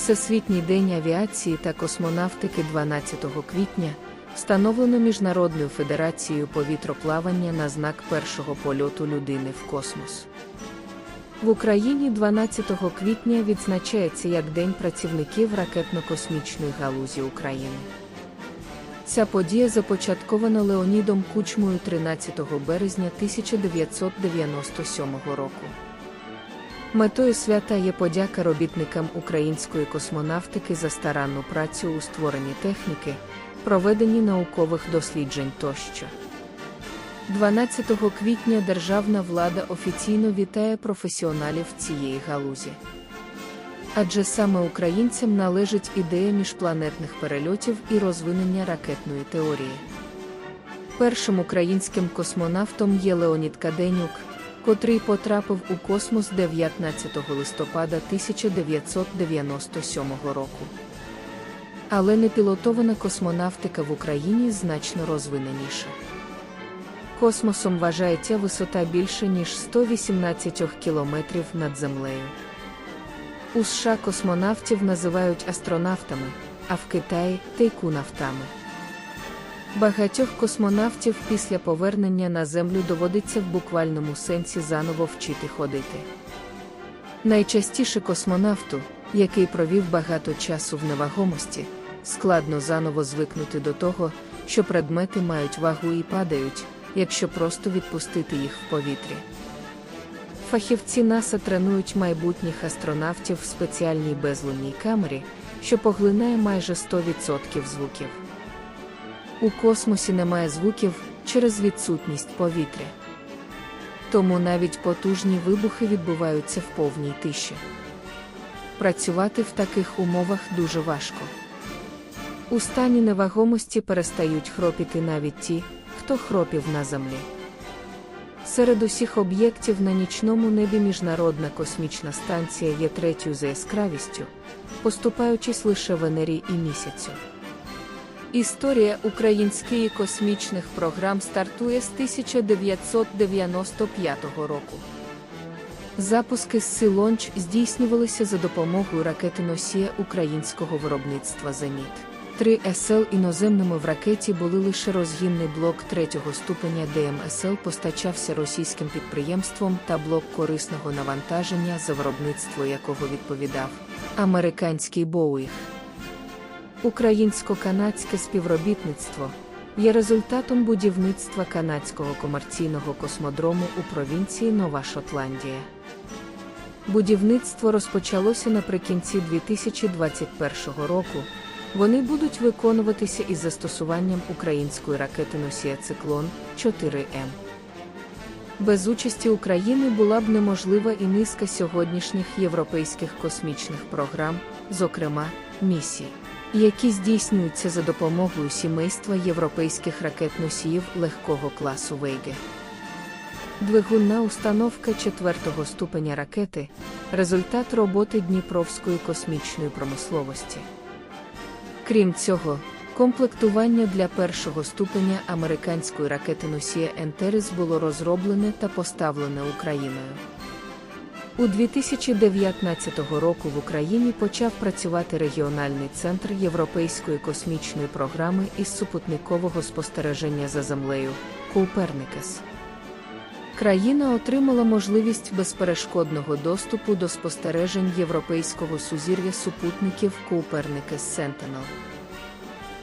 Всесвітній день авіації та космонавтики 12 квітня встановлено Міжнародною федерацією повітроплавання на знак першого польоту людини в космос. В Україні 12 квітня відзначається як День працівників ракетно-космічної галузі України. Ця подія започаткована Леонідом Кучмою 13 березня 1997 року. Метою свята є подяка робітникам української космонавтики за старанну працю у створенні техніки, проведенні наукових досліджень тощо. 12 квітня державна влада офіційно вітає професіоналів цієї галузі. Адже саме українцям належить ідея міжпланетних перельотів і розвинення ракетної теорії. Першим українським космонавтом є Леонід Каденюк, котрий потрапив у космос 19 листопада 1997 року. Але непілотована космонавтика в Україні значно розвиненіша. Космосом вважається висота більше ніж 118 кілометрів над землею. У США космонавтів називають астронавтами, а в Китаї тайкунавтами. Багатьох космонавтів після повернення на Землю доводиться в буквальному сенсі заново вчити ходити. Найчастіше космонавту, який провів багато часу в невагомості, складно заново звикнути до того, що предмети мають вагу і падають, якщо просто відпустити їх в повітрі. Фахівці НАСА тренують майбутніх астронавтів в спеціальній безлунній камері, що поглинає майже 100% звуків. У космосі немає звуків через відсутність повітря. Тому навіть потужні вибухи відбуваються в повній тиші. Працювати в таких умовах дуже важко. У стані невагомості перестають хропіти навіть ті, хто хропів на землі. Серед усіх об'єктів на нічному небі Міжнародна космічна станція є третьою за яскравістю, поступаючись лише Венері і місяцю. Історія українських космічних програм стартує з 1995 року. Запуски з Силонч здійснювалися за допомогою ракети носія українського виробництва Зеніт. 3 СЛ іноземними в ракеті були лише розгінний блок третього ступеня ДМСЛ постачався російським підприємством та блок корисного навантаження, за виробництво якого відповідав американський Боуїг. Українсько-канадське співробітництво є результатом будівництва канадського комерційного космодрому у провінції Нова Шотландія. Будівництво розпочалося наприкінці 2021 року. Вони будуть виконуватися із застосуванням української ракети носія Циклон 4М. Без участі України була б неможлива і низка сьогоднішніх європейських космічних програм, зокрема, місій, які здійснюються за допомогою сімейства європейських ракет-носіїв легкого класу Вейге. Двигунна установка четвертого ступеня ракети результат роботи Дніпровської космічної промисловості. Крім цього, комплектування для першого ступеня американської ракети носія Ентерис було розроблене та поставлене Україною. У 2019 року в Україні почав працювати регіональний центр Європейської космічної програми із супутникового спостереження за землею Коуперникес. Країна отримала можливість безперешкодного доступу до спостережень європейського сузір'я супутників Коуперникес Sentinel.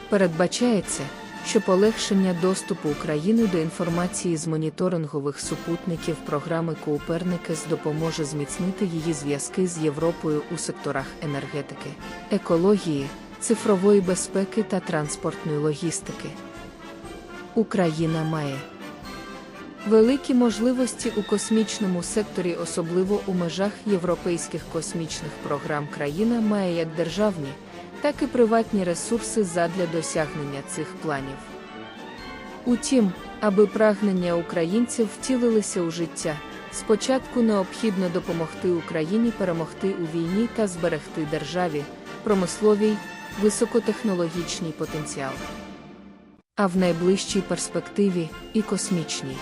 Передбачається, що полегшення доступу України до інформації з моніторингових супутників програми Коуперникес допоможе зміцнити її зв'язки з Європою у секторах енергетики, екології, цифрової безпеки та транспортної логістики. Україна має Великі можливості у космічному секторі, особливо у межах європейських космічних програм, країна має як державні, так і приватні ресурси задля досягнення цих планів. Утім, аби прагнення українців втілилися у життя, спочатку необхідно допомогти Україні перемогти у війні та зберегти державі, промисловій, високотехнологічний потенціал. А в найближчій перспективі і космічній.